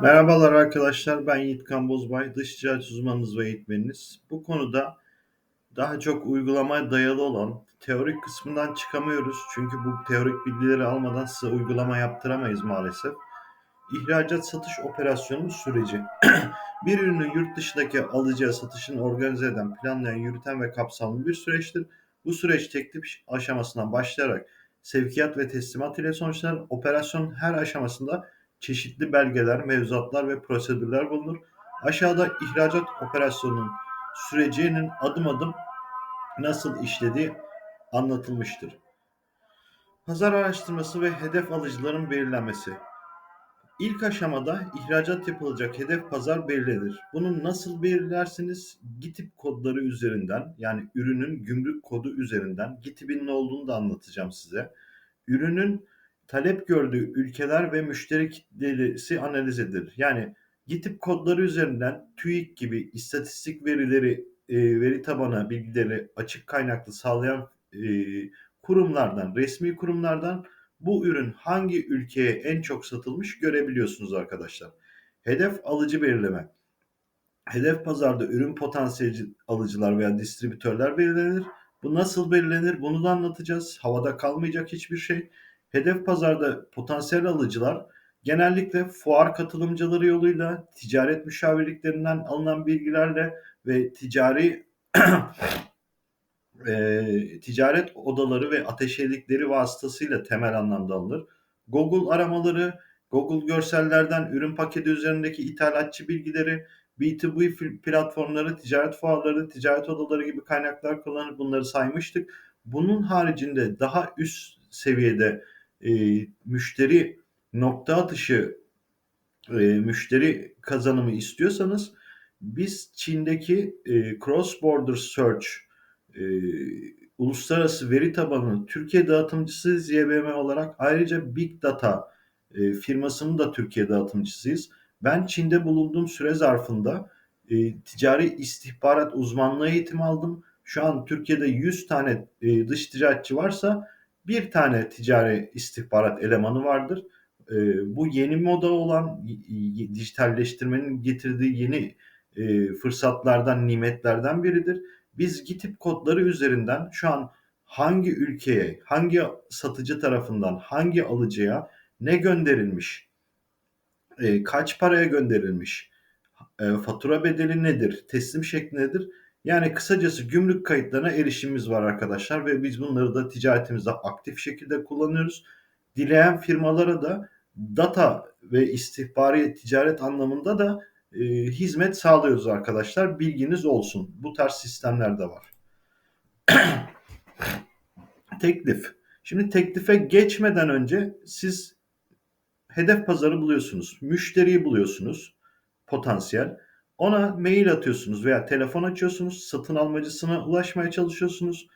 Merhabalar arkadaşlar, ben Yiğitkan Bozbay, dış ticaret uzmanınız ve eğitmeniniz. Bu konuda daha çok uygulamaya dayalı olan teorik kısmından çıkamıyoruz. Çünkü bu teorik bilgileri almadan size uygulama yaptıramayız maalesef. İhracat satış operasyonunun süreci. bir ürünü yurt dışındaki alıcıya satışını organize eden, planlayan, yürüten ve kapsamlı bir süreçtir. Bu süreç teklif aşamasından başlayarak sevkiyat ve teslimat ile sonuçlanır. Operasyonun her aşamasında çeşitli belgeler, mevzuatlar ve prosedürler bulunur. Aşağıda ihracat operasyonunun sürecinin adım adım nasıl işlediği anlatılmıştır. Pazar araştırması ve hedef alıcıların belirlenmesi. İlk aşamada ihracat yapılacak hedef pazar belirlenir. Bunu nasıl belirlersiniz? GİTİP kodları üzerinden yani ürünün gümrük kodu üzerinden GİTİP'in ne olduğunu da anlatacağım size. Ürünün talep gördüğü ülkeler ve müşteri kitlesi analiz edilir. Yani GİTİP kodları üzerinden TÜİK gibi istatistik verileri, e, veri tabanı bilgileri açık kaynaklı sağlayan e, kurumlardan, resmi kurumlardan bu ürün hangi ülkeye en çok satılmış görebiliyorsunuz arkadaşlar. Hedef alıcı belirleme. Hedef pazarda ürün potansiyeli alıcılar veya distribütörler belirlenir. Bu nasıl belirlenir? Bunu da anlatacağız. Havada kalmayacak hiçbir şey. Hedef pazarda potansiyel alıcılar genellikle fuar katılımcıları yoluyla ticaret müşavirliklerinden alınan bilgilerle ve ticari e, ticaret odaları ve ateşelikleri vasıtasıyla temel anlamda alınır. Google aramaları, Google görsellerden ürün paketi üzerindeki ithalatçı bilgileri, B2B platformları, ticaret fuarları, ticaret odaları gibi kaynaklar kullanır. Bunları saymıştık. Bunun haricinde daha üst seviyede e, müşteri nokta atışı e, müşteri kazanımı istiyorsanız biz Çin'deki e, cross border search e, uluslararası veri tabanı Türkiye dağıtımcısı ZBM olarak ayrıca Big Data e, firmasının da Türkiye dağıtımcısıyız. Ben Çin'de bulunduğum süre zarfında e, ticari istihbarat uzmanlığı eğitimi aldım. Şu an Türkiye'de 100 tane e, dış ticaretçi varsa bir tane ticari istihbarat elemanı vardır. E, bu yeni moda olan dijitalleştirmenin getirdiği yeni e, fırsatlardan, nimetlerden biridir. Biz GİTİP kodları üzerinden şu an hangi ülkeye, hangi satıcı tarafından, hangi alıcıya ne gönderilmiş, e, kaç paraya gönderilmiş, e, fatura bedeli nedir, teslim şekli nedir? Yani kısacası gümrük kayıtlarına erişimimiz var arkadaşlar ve biz bunları da ticaretimizde aktif şekilde kullanıyoruz. Dileyen firmalara da data ve istihbari ticaret anlamında da e, hizmet sağlıyoruz arkadaşlar. Bilginiz olsun. Bu tarz sistemler de var. Teklif. Şimdi teklife geçmeden önce siz hedef pazarı buluyorsunuz. Müşteriyi buluyorsunuz. Potansiyel. Ona mail atıyorsunuz veya telefon açıyorsunuz. Satın almacısına ulaşmaya çalışıyorsunuz.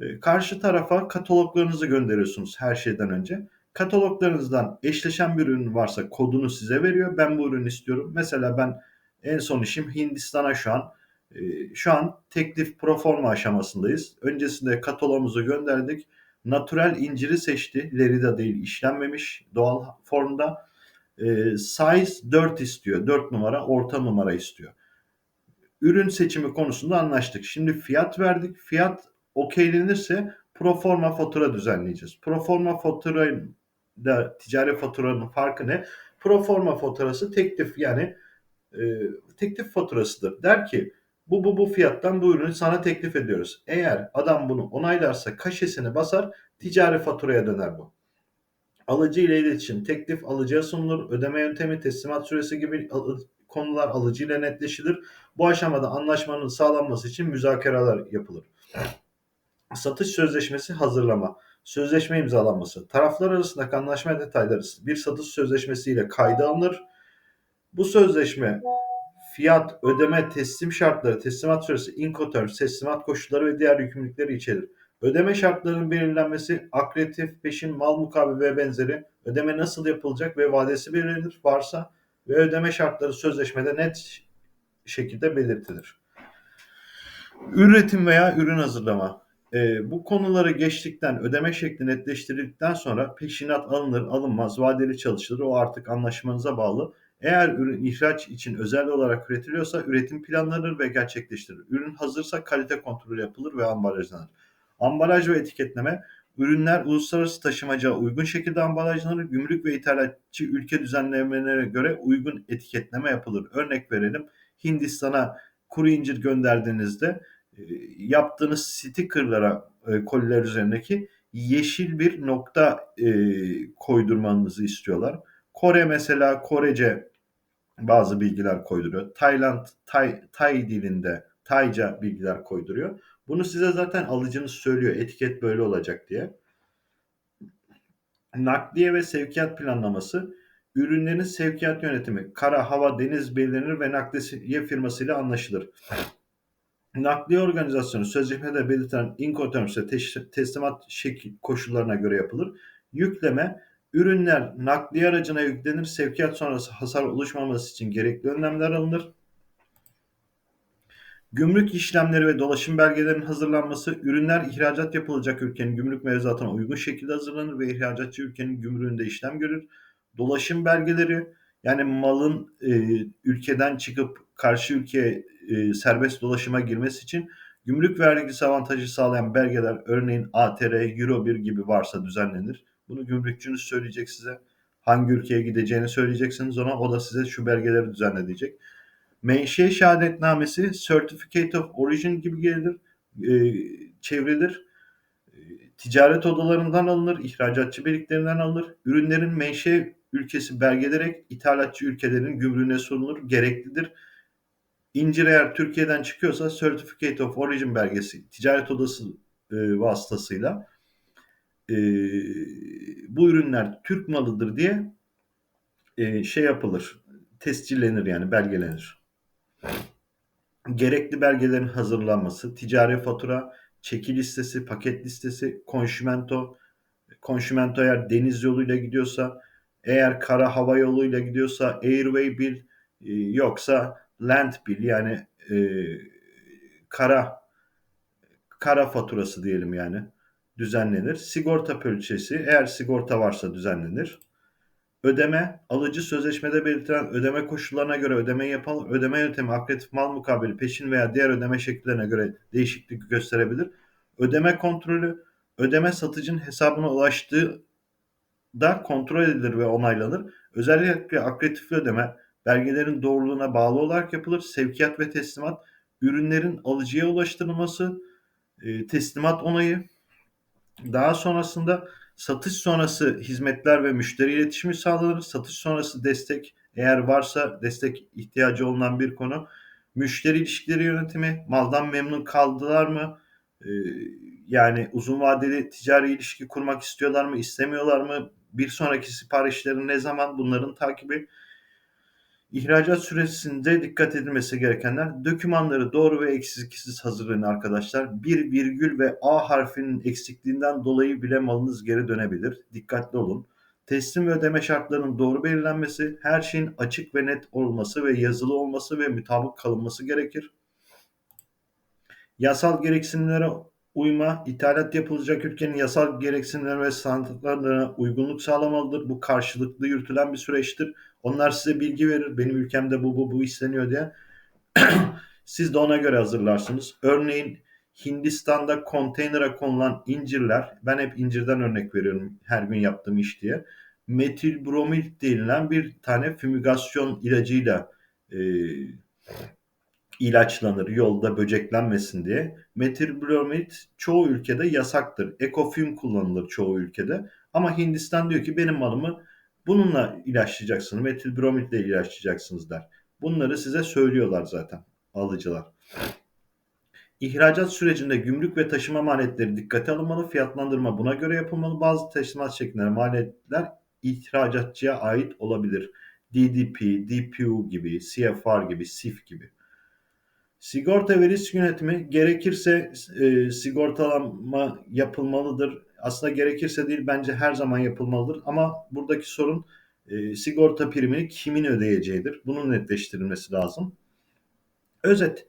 Ee, karşı tarafa kataloglarınızı gönderiyorsunuz her şeyden önce. Kataloglarınızdan eşleşen bir ürün varsa kodunu size veriyor. Ben bu ürünü istiyorum. Mesela ben en son işim Hindistan'a şu an e, şu an teklif proforma aşamasındayız. Öncesinde kataloğumuzu gönderdik. Natural inciri seçti. Lerida değil işlenmemiş doğal formda. E, size 4 istiyor. 4 numara orta numara istiyor. Ürün seçimi konusunda anlaştık. Şimdi fiyat verdik. Fiyat okeylenirse proforma fatura düzenleyeceğiz. Proforma faturayla ticari faturanın farkı ne? Proforma faturası teklif yani e, teklif faturasıdır. Der ki bu bu bu fiyattan bu ürünü sana teklif ediyoruz. Eğer adam bunu onaylarsa kaşesini basar ticari faturaya döner bu. Alıcı ile iletişim, teklif alıcıya sunulur, ödeme yöntemi, teslimat süresi gibi konular alıcı ile netleşilir. Bu aşamada anlaşmanın sağlanması için müzakereler yapılır. Satış sözleşmesi hazırlama, sözleşme imzalanması, taraflar arasındaki anlaşma detayları bir satış sözleşmesi ile kayda alınır. Bu sözleşme fiyat, ödeme, teslim şartları, teslimat süresi, incoterms, teslimat koşulları ve diğer yükümlülükleri içerir. Ödeme şartlarının belirlenmesi, akreditif, peşin, mal mukabil ve benzeri ödeme nasıl yapılacak ve vadesi belirlenir varsa ve ödeme şartları sözleşmede net şekilde belirtilir. Üretim veya ürün hazırlama. E, bu konuları geçtikten, ödeme şekli netleştirildikten sonra peşinat alınır, alınmaz, vadeli çalışılır. O artık anlaşmanıza bağlı. Eğer ürün ihraç için özel olarak üretiliyorsa üretim planlanır ve gerçekleştirilir. Ürün hazırsa kalite kontrolü yapılır ve ambalajlanır. Ambalaj ve etiketleme Ürünler uluslararası taşımacıya uygun şekilde ambalajlanır. Gümrük ve ithalatçı ülke düzenlemelerine göre uygun etiketleme yapılır. Örnek verelim. Hindistan'a kuru incir gönderdiğinizde e, yaptığınız stickerlara e, koliler üzerindeki yeşil bir nokta e, koydurmanızı istiyorlar. Kore mesela Korece bazı bilgiler koyduruyor. Tayland, Tay, Tay dilinde Tayca bilgiler koyduruyor. Bunu size zaten alıcınız söylüyor. Etiket böyle olacak diye. Nakliye ve sevkiyat planlaması ürünlerin sevkiyat yönetimi kara, hava, deniz belirlenir ve nakliye firmasıyla anlaşılır. Nakliye organizasyonu sözleşmede belirtilen Incoterms ve teslimat şekil koşullarına göre yapılır. Yükleme ürünler nakliye aracına yüklenir. Sevkiyat sonrası hasar oluşmaması için gerekli önlemler alınır. Gümrük işlemleri ve dolaşım belgelerinin hazırlanması, ürünler ihracat yapılacak ülkenin gümrük mevzuatına uygun şekilde hazırlanır ve ihracatçı ülkenin gümrüğünde işlem görür. Dolaşım belgeleri yani malın e, ülkeden çıkıp karşı ülkeye e, serbest dolaşıma girmesi için gümrük vergisi avantajı sağlayan belgeler örneğin ATR, Euro 1 gibi varsa düzenlenir. Bunu gümrükçünüz söyleyecek size. Hangi ülkeye gideceğini söyleyeceksiniz ona. O da size şu belgeleri düzenleyecek. Menşe şehadetnamesi Certificate of Origin gibi gelir, e, çevrilir. E, ticaret odalarından alınır, ihracatçı birliklerinden alınır. Ürünlerin menşe ülkesi belgelerek ithalatçı ülkelerin gümrüğüne sunulur, gereklidir. İncir eğer Türkiye'den çıkıyorsa Certificate of Origin belgesi ticaret odası e, vasıtasıyla e, bu ürünler Türk malıdır diye e, şey yapılır, tescillenir yani belgelenir gerekli belgelerin hazırlanması, ticari fatura, çeki listesi, paket listesi, konşimento, konşimento eğer deniz yoluyla gidiyorsa, eğer kara hava yoluyla gidiyorsa airway bill e, yoksa land bill yani e, kara kara faturası diyelim yani düzenlenir. Sigorta poliçesi eğer sigorta varsa düzenlenir. Ödeme, alıcı sözleşmede belirtilen ödeme koşullarına göre ödeme yapalım. Ödeme yöntemi akreditatif mal mukabili, peşin veya diğer ödeme şekillerine göre değişiklik gösterebilir. Ödeme kontrolü, ödeme satıcının hesabına ulaştığı da kontrol edilir ve onaylanır. Özellikle akreditif ödeme belgelerin doğruluğuna bağlı olarak yapılır. Sevkiyat ve teslimat, ürünlerin alıcıya ulaştırılması, e, teslimat onayı. Daha sonrasında Satış sonrası hizmetler ve müşteri iletişimi sağlanır. Satış sonrası destek eğer varsa destek ihtiyacı olunan bir konu. Müşteri ilişkileri yönetimi, maldan memnun kaldılar mı? Ee, yani uzun vadeli ticari ilişki kurmak istiyorlar mı, istemiyorlar mı? Bir sonraki siparişlerin ne zaman bunların takibi. İhracat süresinde dikkat edilmesi gerekenler dokümanları doğru ve eksiksiz hazırlayın arkadaşlar. Bir virgül ve A harfinin eksikliğinden dolayı bile malınız geri dönebilir. Dikkatli olun. Teslim ve ödeme şartlarının doğru belirlenmesi, her şeyin açık ve net olması ve yazılı olması ve mutabık kalınması gerekir. Yasal gereksinimlere uyma, ithalat yapılacak ülkenin yasal gereksinimlerine ve standartlarına uygunluk sağlamalıdır. Bu karşılıklı yürütülen bir süreçtir. Onlar size bilgi verir. Benim ülkemde bu bu bu isteniyor diye. Siz de ona göre hazırlarsınız. Örneğin Hindistan'da konteynere konulan incirler, ben hep incirden örnek veriyorum her gün yaptığım iş diye. Metil bromil denilen bir tane fümigasyon ilacıyla e, ilaçlanır yolda böceklenmesin diye. Metilbromid çoğu ülkede yasaktır. Ekofilm kullanılır çoğu ülkede. Ama Hindistan diyor ki benim malımı bununla ilaçlayacaksınız. Metilbromid ile ilaçlayacaksınız der. Bunları size söylüyorlar zaten alıcılar. İhracat sürecinde gümrük ve taşıma maliyetleri dikkate alınmalı. Fiyatlandırma buna göre yapılmalı. Bazı taşıma şeklinde maliyetler ihracatçıya ait olabilir. DDP, DPU gibi, CFR gibi, SIF gibi. Sigorta ve risk yönetimi gerekirse e, sigortalama yapılmalıdır. Aslında gerekirse değil bence her zaman yapılmalıdır. Ama buradaki sorun e, sigorta primini kimin ödeyeceğidir. Bunun netleştirilmesi lazım. Özet,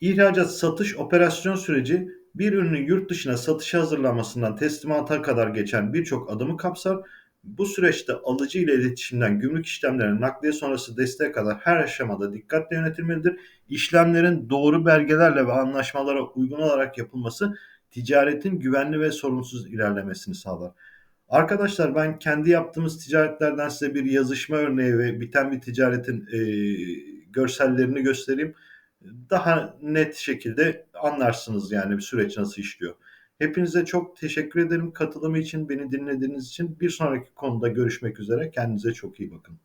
ihracat satış operasyon süreci bir ürünün yurt dışına satışa hazırlanmasından teslimata kadar geçen birçok adımı kapsar. Bu süreçte alıcı ile iletişimden gümrük işlemlerine nakliye sonrası desteğe kadar her aşamada dikkatle yönetilmelidir. İşlemlerin doğru belgelerle ve anlaşmalara uygun olarak yapılması ticaretin güvenli ve sorunsuz ilerlemesini sağlar. Arkadaşlar ben kendi yaptığımız ticaretlerden size bir yazışma örneği ve biten bir ticaretin e, görsellerini göstereyim. Daha net şekilde anlarsınız yani bir süreç nasıl işliyor. Hepinize çok teşekkür ederim katılımı için, beni dinlediğiniz için. Bir sonraki konuda görüşmek üzere. Kendinize çok iyi bakın.